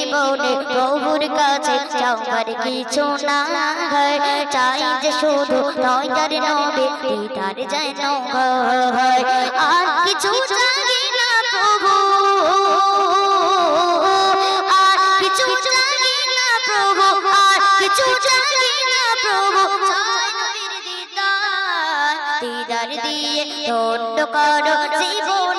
জীবনে প্রভুর কাছে যাওয়ার কিছু না হয়। চাই যে শুধু দয়ার নবে দিদার যেন হয়। আর কিছু চাই না প্রভু দিয়ে ধন্য করো জীবন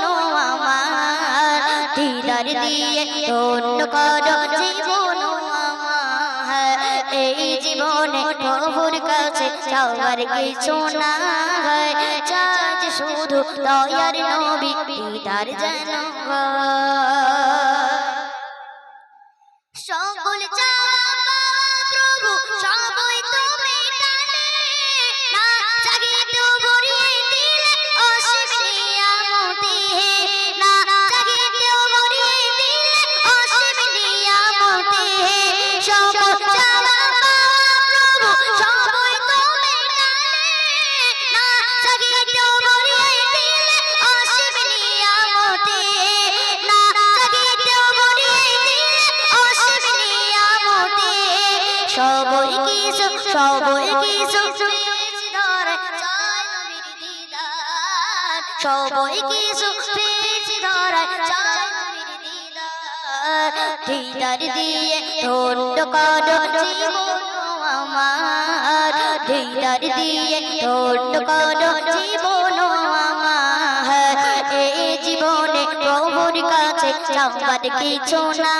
দিদার দিয়ে ধন্য করো জীবন এই জীবনে প্রভুর কাছে যাওয়ার কিছু না হয় শুধু দয়ার নবী, দিদার যেন সকল চাওয়া কিছু পেয়েছি ধরে নবীর দিদার সবই কিছু পেয়েছি ধরে চাই নবীর দিদার দিদার দিয়ে ধন্য করো জীবন আমার দিদার দিয়ে ধন্য করো জীবন কাছে চাওয়ার কিছু না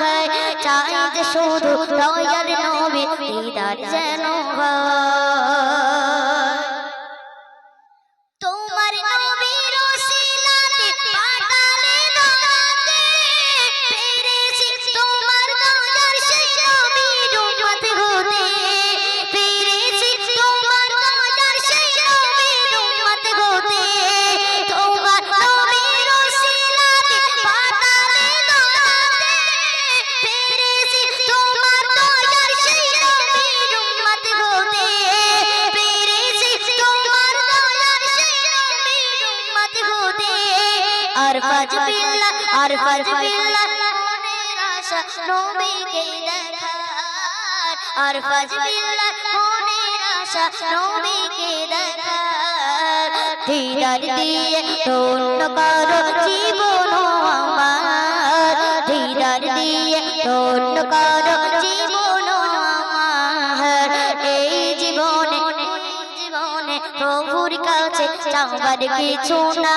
হয়। চাই যে শুধু দয়ার নবী দিদার যেন হয়। আর ফাজ বিল্লাহ আর ফাজ বিল্লাহ মনের আশা নবীকে দেখার। আর ফাজ মনের আশা নবীকে দেখার। দিদার দিয়ে ধন্য করো জীবন আমার। দিদার দিয়ে ধন্য করো জীবন আমার। এই জীবনে জীবনে প্রভুর কাছে চাওয়ার কিছু না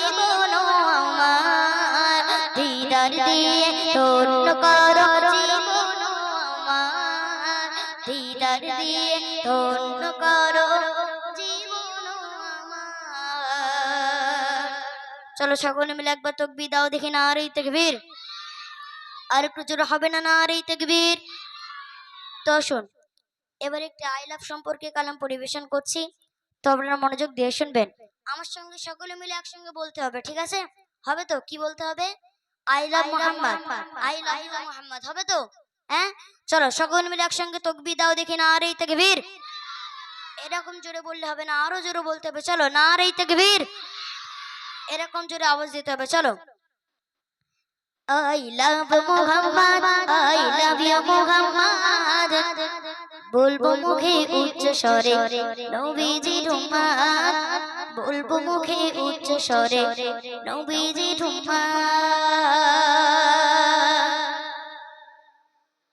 দিয়ে ধন্য করো দিদার দিয়ে করো চলো সকলে মিলে একবার তকবি দাও, দেখি না আর এই তকবীর। আর একটু জোরে হবে না না আর এই তকবীর? তো শোন, এবার একটি আই লাভ সম্পর্কে কালাম পরিবেশন করছি। তো আপনারা মনোযোগ দিয়ে শুনবেন। আমার সঙ্গে সকলে মিলে একসঙ্গে বলতে হবে, ঠিক আছে? হবে তো? কি বলতে হবে? I love Muhammad I love you Muhammad. হবে তো? হ্যাঁ? চলো সকলে মিলে একসঙ্গে তকবি দাও দেখি না আর এই তকবীর। এরকম জোরে বললে হবে না আরও জোরে বলতে হবে। চলো না আর এই তকবীর। এরকম জোরে আওয়াজ দিতে হবে চলো। I love Muhammad I love you Muhammad. বলব মুখে উচ্চ স্বরে নবীজি ঢুমাত বলব মুখে উচ্চ স্বরে নবীজি ঢুমাত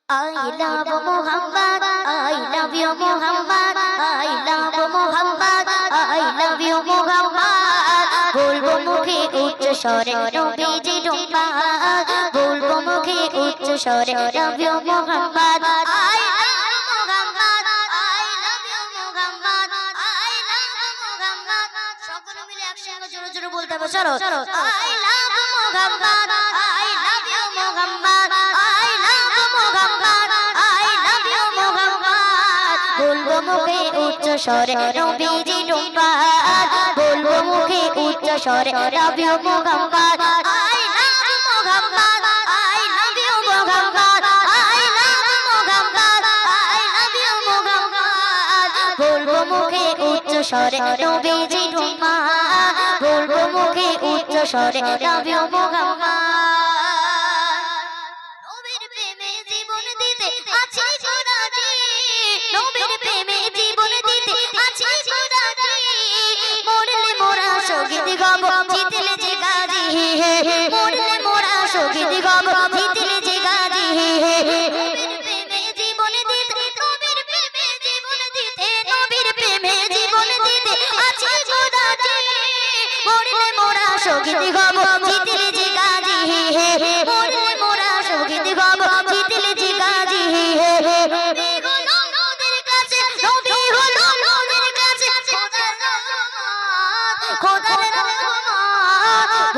I love Muhammad, I love you Muhammad, I love Muhammad, I love you Muhammad. বলব মুখে উচ্চ স্বরে নবীজি ডুম্বাদ বলব মুখে উচ্চ স্বরে love you Muhammad, I হবে চলো I love Muhammad I love you Muhammad I love Muhammad I love you Muhammad বলব মুখে উচ্চ স্বরে নবীজি ডুম্বাদ বলব মুখে উচ্চ স্বরে লাভ ইউ মোহাম্মদ স্বরে নবীজি ডুম্বাদ বলব মুখে উচ্চ স্বরে ইউ মোহাম্মদ নবীর প্রেমে জীবন দিতে আছে গোড়াটি নবীর প্রেমে জীবন দিতে আছে গোড়াটি মরলে মোরা শহীদ গব, জিতলে যে গাজী মরলে মোরা শহীদ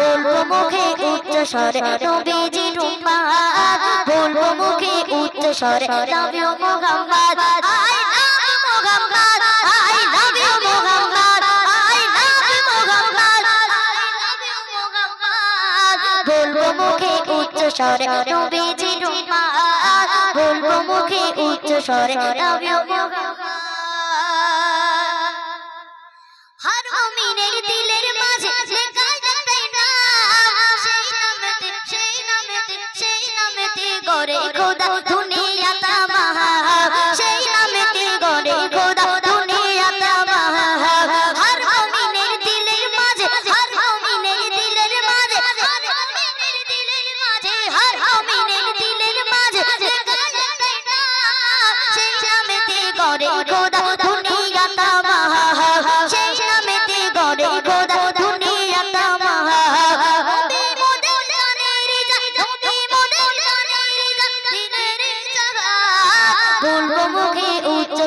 বলব মুখে উচ্চ স্বরে, নবীজি রুম্মাদ বলব মুখে উচ্চ স্বরে ইউ মোহাম্মদ। উচ্চ দিলের মাঝে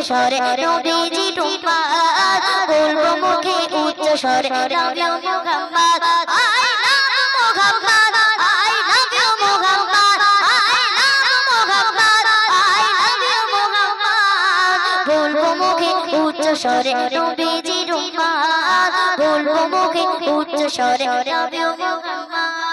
স্বরে নবীজি টুম্পাদ বলব মুখে উচ্চ স্বরে love you Muhammad I love Muhammad I love you Muhammad I love Muhammad I love you Muhammad বলব মুখে উচ্চ স্বরে নবীজি টুম্পাদ বলব মুখে উচ্চ স্বরে লাভ ইউ মোহাম্মদ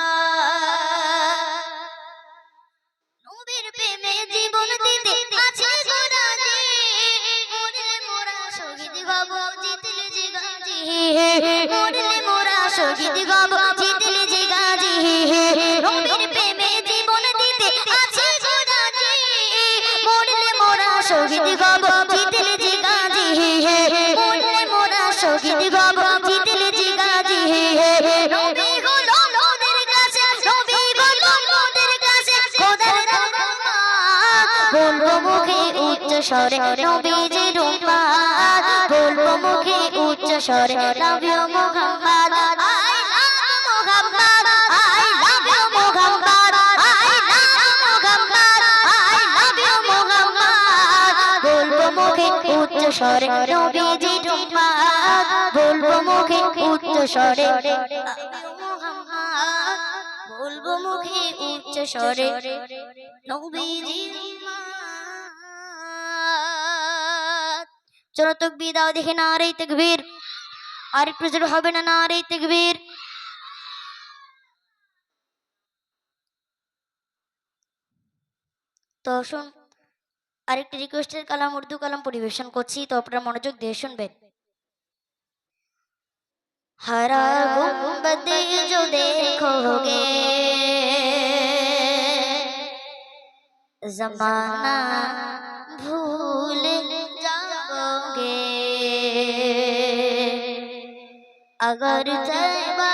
মরলে মোরা শহীদ গব জিতলে যে গাজী। রবির প্রেমে জীবন দিতে আছে গোরাজি। মরলে মোরা শহীদ গব স্বরে নবীজি রুম্মাদ বলব মুখে উচ্চ স্বরে love you Muhammad, I love Muhammad, I love you Muhammad, I love Muhammad, I love you Muhammad. বলব মুখে উচ্চ স্বরে নবীজি রুম্মাদ বলব মুখে উচ্চ স্বরে বলব মুখে উচ্চ স্বরে নবীজি চলো তকবীর দাও দেখে না আর এই তকবীর আর একটু জোরে হবে না না আর এই তকবীর তো শুন আরেকটি রিকোয়েস্টের কালাম উর্দু কালাম পরিবেশন করছি তো আপনারা মনোযোগ দিয়ে শুনবেন हरा गुंबद जो देखोगे जमाना भूल अगर तैबा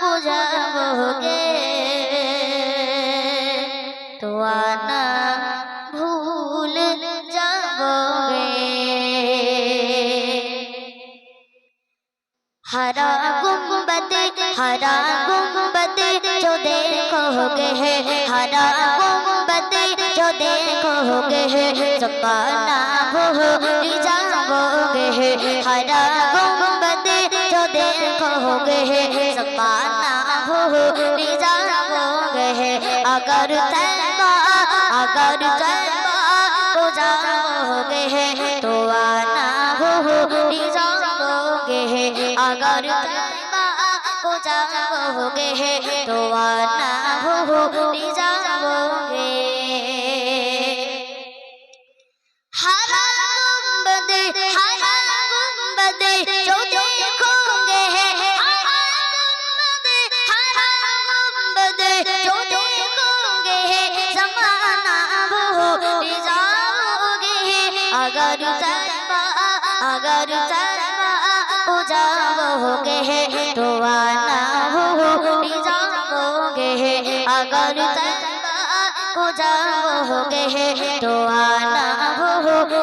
को जाओगे तो आना भूल जाओगे हरा गुंबद हरा गुंबद जो देखोगे है हरा गुंबद जो देखोगे है जमाना भूल जाओगे है हरा हो गए जमाना हो रिजा हो। गए अगर तलबा अगर तलबा रोजा हो गए तो आना हो रिजा हो। गए अगर तलबा रोजा हो गए तो आना हो रिजा हो गए अगर तलबा अगर तलबा उजाम हो गए तो आना हो निज़ाम हो गए अगर तलबा उजाम हो गए तो आना हो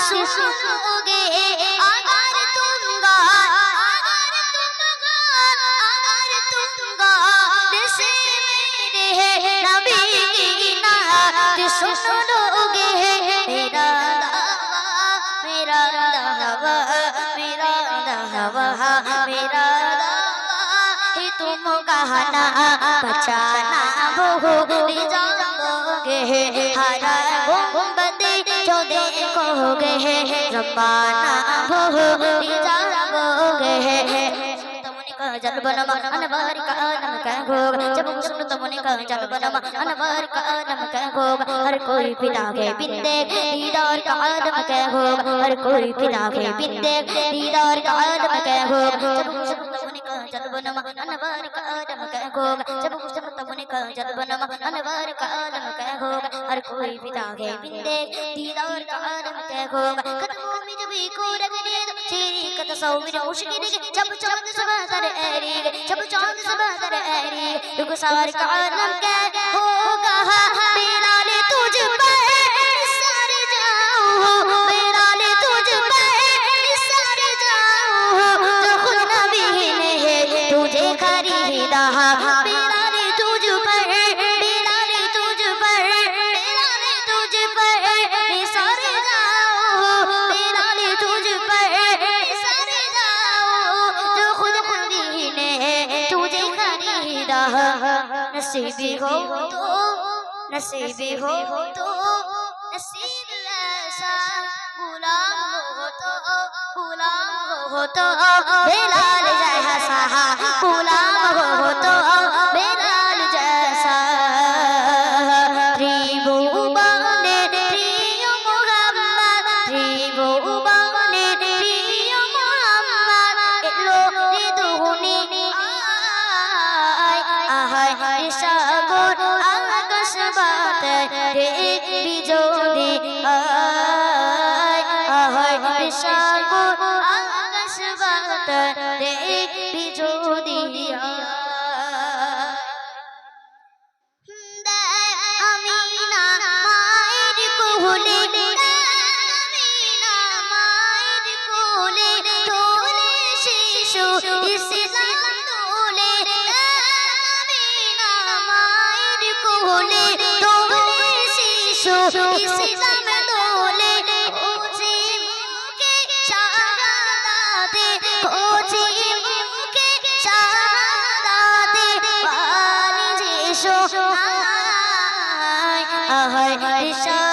সুগে আগার তুঙ্গা আগার তুঙ্গা আগার তুঙ্গা। দেশে মেরে নবী কি নাত সুসুগে মেরা দাওয়া মেরা দাওয়া মেরা দাওয়া মেরা দাওয়া হি তুম গানা বচানা বহু গে জাঙ্গে হারা গুম্বদে कहोगे है रब्बाना भोग बेचारा भोगे है। जल बनम अनवर का जब सुन तुमने कहा जल बनम अनवर हर कोई पिता के बिंदे, दीदार का आदम का भोग। हर कोई पिता के बिंदे, दीदार का आदम का भोग। जब सुन तुमने कहा जल बनम अनवर का आलम का भोग। जब का जल बनम अनवर का आदम कह भोग हर कोई पिता के बिंदे दीदार का आदम कह भोग कदमों में जब एक और रगने तेरी कत सौ में मुश्किल जब चांद सब तर ऐरी जब चांद सब तर ऐरी रुक सार का आलम क्या होगा मेरा ले नसीबी हो तो नसीबी हो तो नसीब ऐसा गुलाम हो तो गुलाम हो तो बेलाल जैसा गुलाम हो तो बेलाल বাতারে বিজলি আয় আহায় সাগর আকাশ আয় আমিনা মায়ের কোলে আমিনা মায়ের কোলে তোলে আহায়